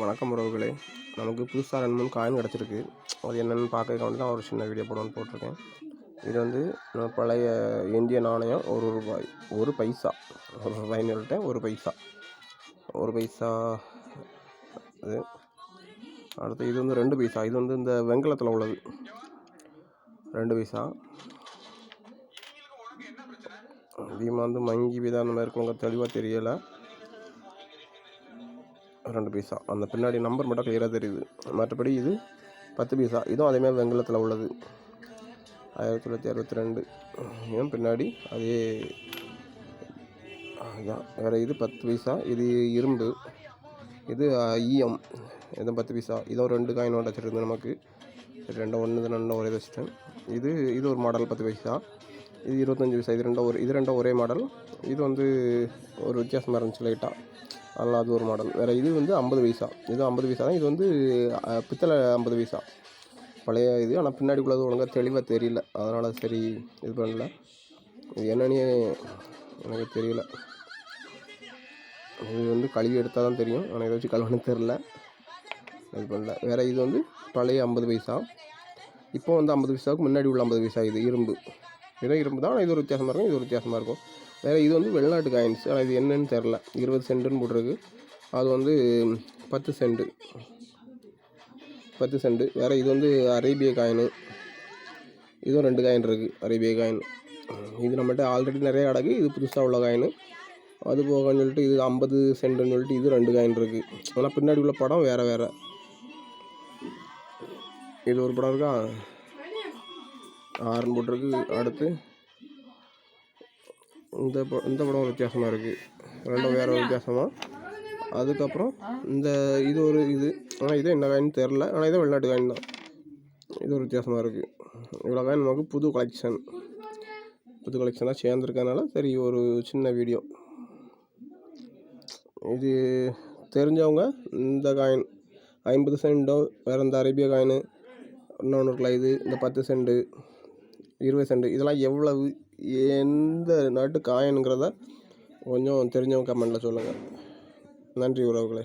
வணக்கம் உறவுகளே. நமக்கு புதுசாக ரெண்டு மூணு காயின் கிடச்சிருக்கு. அது என்னென்னு பார்க்க வேண்டி தான் ஒரு சின்ன வீடியோ போடணும்னு போட்டிருக்கேன். இது வந்து நம்ம பழைய இந்திய நாணயம் ஒரு ரூபாய் ஒரு பைசா. ஒரு ரூபாய்னு சொல்லிட்டேன் ஒரு பைசா. ஒரு பைசா அது. அடுத்து இது வந்து ரெண்டு பைசா. இது வந்து இந்த வெங்கலத்தில் உள்ளது. ரெண்டு பைசா. அதிகமாக வந்து மங்கி விதம் அந்த மாதிரி இருக்கவங்க தெளிவாக தெரியலை. ரெண்டு பைசா. அந்த பின்னாடி நம்பர் மட்டும் கிளியராக தெரியுது. மற்றபடி இது பத்து பைசா. இதுவும் அதேமாதிரி வெங்கலத்தில் உள்ளது. ஆயிரத்தி தொள்ளாயிரத்தி அறுபத்தி ரெண்டு. இதுவும் பின்னாடி அதே அதுதான் வேறு இது பத்து பைசா. இது இரும்பு. இது ஈயம் இது பத்து பைசா. இதோ ரெண்டு காயின் நோட் வச்சுருந்தது நமக்கு. சரி ரெண்டும் ஒன்று ரெண்டும் ஒரே வச்சுட்டேன். இது இது ஒரு மாடல் பத்து பைசா. இது இருபத்தஞ்சி பைசா இது ரெண்டும் ஒரு இது ரெண்டும் ஒரே மாடல் இது வந்து ஒரு வித்தியாசமாக இருந்துச்சு லைட்டாக அதனால் அது ஒரு மாடல் வேறு இது வந்து ஐம்பது பைசா இது ஐம்பது பைசா தான். இது வந்து பித்தளை ஐம்பது பைசா பழைய இது. ஆனால் பின்னாடிக்குள்ளது ஒழுங்காக தெளிவாக தெரியல. அதனால் சரி இது பண்ணல. இது என்னன்னே எனக்கு தெரியல. இது வந்து கழுவி எடுத்தால் தான் தெரியும். ஆனால் இதை வச்சு கழுவணும் தெரில இது பண்ணல. வேறு இது வந்து பழைய ஐம்பது பைசா இப்போ வந்து ஐம்பது பைசாவுக்கு முன்னாடி உள்ள ஐம்பது பைசா இது இரும்பு. இதே இரும்பு தான் ஆனால் இது ஒரு வித்தியாசமாக இருக்கும் இது ஒரு வித்தியாசமாக இருக்கும். வேறு இது வந்து வெளிநாட்டு காயின்ஸ் ஆனால் இது என்னன்னு தெரில இருபது சென்ட்டுன்னு போட்டிருக்கு. அது வந்து பத்து சென்ட்டு பத்து சென்ட்டு வேறு இது வந்து அரேபிய காயின் இதுவும் ரெண்டு காயின் இருக்குது அரேபிய காயின் இது நம்மகிட்ட ஆல்ரெடி நிறைய கிடக்கு இது புதுசாக உள்ள காயின் அது போகன்னு சொல்லிட்டு இது ஐம்பது சென்ட்டுன்னு சொல்லிட்டு இது ரெண்டு காயின் இருக்குது ஆனால் பின்னாடி உள்ள படம் வேறு வேறு. இது ஒரு படம் இருக்கா? ஆரன் போட்டிருக்கு. அடுத்து இந்த இந்த படம் ஒரு வித்தியாசமாக இருக்குது ரெண்டும் வேறு வித்தியாசமாக அதுக்கப்புறம் இந்த இது ஒரு இது. ஆனால் இது என்ன காயின் தெரில ஆனால் இது வெளிநாட்டு காயின் தான். இது ஒரு வித்தியாசமாக இருக்குது இவ்வளோ காயின் நமக்கு புது கலெக்ஷன் புது கலெக்ஷனாக சேர்ந்துருக்கனால சரி ஒரு சின்ன வீடியோ இது தெரிஞ்சவங்க இந்த காயின் ஐம்பது சென்டோ வேறு இந்த அரேபிய காயின் இன்னொன்று இருக்கலாம் இது இந்த பத்து சென்ட்டு இருபது சென்ட் இதெல்லாம் எவ்வளவு? எந்த நாட்டு காயினுங்கிறத கொஞ்சம் தெரிஞ்சவங்க கமெண்டில் சொல்லுங்கள் நன்றி உறவுகளே.